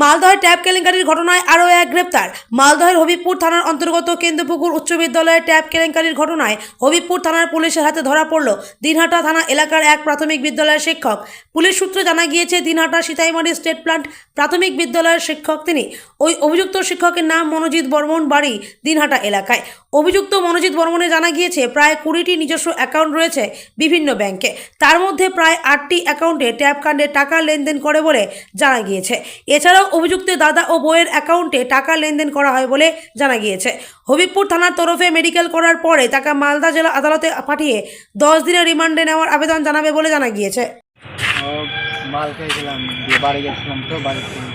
মালদহের ট্যাব কেলেঙ্কারির ঘটনায় আরও এক গ্রেপ্তার। মালদহের হবিপুর থানার অন্তর্গত কেন্দ্রপুকুর উচ্চ বিদ্যালয়ের ট্যাব কেলেঙ্কারির ঘটনায় হবিপুর থানার পুলিশের হাতে ধরা পড়ল দিনহাটা থানা এলাকার এক প্রাথমিক বিদ্যালয়ের শিক্ষক। পুলিশ সূত্রে জানা গিয়েছে, দিনহাটা সীতাইমারি স্টেট প্লান্ট প্রাথমিক বিদ্যালয়ের শিক্ষক তিনি। ওই অভিযুক্ত শিক্ষকের নাম মনোজিৎ বর্মন, বাড়ি দিনহাটা এলাকায়। অভিযুক্ত মনোজিৎ বর্মনে জানা গিয়েছে প্রায় কুড়িটি নিজস্ব অ্যাকাউন্ট রয়েছে বিভিন্ন ব্যাংকে। তার মধ্যে প্রায় আটটি অ্যাকাউন্টে ট্যাব কাণ্ডে টাকা লেনদেন করে বলে জানা গিয়েছে। এছাড়াও অভিযুক্তের দাদা ও বইয়ের অ্যাকাউন্টে টাকা লেনদেন করা হয় বলে জানা গিয়েছে। হবিবপুর থানার তরফে মেডিকেল করার পরে তাকে মালদা জেলা আদালতে পাঠিয়ে দশ দিনের রিমান্ডে নেওয়ার আবেদন জানাবে বলে জানা গিয়েছে। মাল খেয়েছিলাম বাড়ি গেছিলাম তো বাড়ি থেকে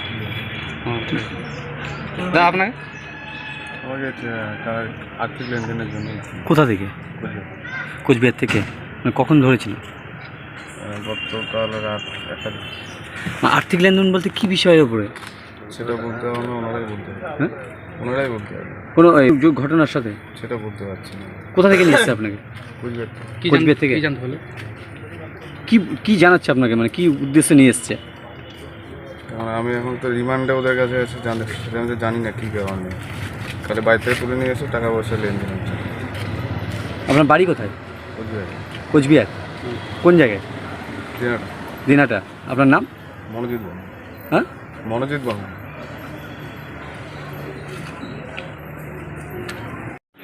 আপনাকে আমাকে আর্থিক লেনদেনের জন্য। কোথা থেকে? কোচবিহার। থেকে? মানে কখন ধরেছিল? গতকাল রাত একটা মানে আর্থিক লেনদেন বলতে কি বিষয়ের উপরে? সেটা বলতে হবে না ওনারাই বলতে হ্যাঁ? ওনারাই বলতে কোনো এই ঘটনার সাথে? সেটা বলতে পারছি না। কোথা থেকে নিয়ে এসছে আপনাকে? তো কোচবিহার থেকে? জানতে হলো? কি কি জানাচ্ছে আপনাকে? মানে কি উদ্দেশ্যে নিয়ে এসছে? কারণ আমি এখন তো রিমান্ডে ওদের কাছে এসে জানতে সেটা আমি তো জানি না কী কারণে। তাহলে বাড়ি থেকে তুলে নিয়ে এসে টাকা পয়সা লেনদেন হচ্ছে। আপনার বাড়ি কোথায়? বুঝবে কোচবিহার? কোন জায়গায়? দিনাটা। দিনাটা। আপনার নাম? মনোজিৎ বর্মন। হ্যাঁ? মনোজিৎ বর্মন।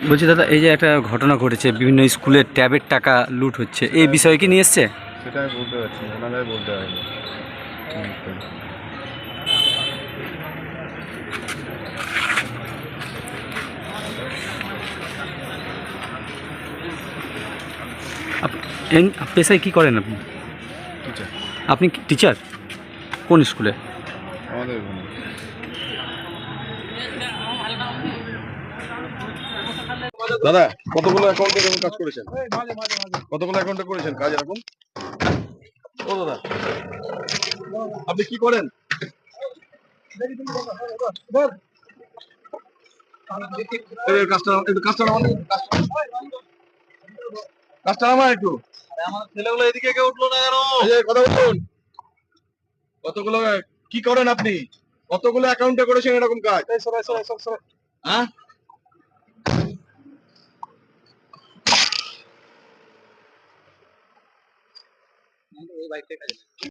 বলছি দাদা এই যে একটা ঘটনা ঘটেছে বিভিন্ন স্কুলের ট্যাবের টাকা লুট হচ্ছে এই বিষয়ে কি নিয়ে এসছে? সেটা আমি বলতে পারছি না বলতে হবে পেশায় কি করেন আপনি? টিচার আপনি টিচার কোন স্কুলে আমাদের দাদা কতগুলো অ্যাকাউন্টে এরকম কাজ করেছেন? কতগুলো অ্যাকাউন্টে করেছেন কাজ এরকম? ও দাদা আপনি কি করেন? কাজটা একটু কাজটা নামান। একটু। আমার ছেলেগুলো এদিকে কেউ উঠল না কেন? কথা বলুন। কতগুলো কি করেন আপনি? কতগুলো অ্যাকাউন্টে করেছেন এরকম কাজ? হ্যাঁ?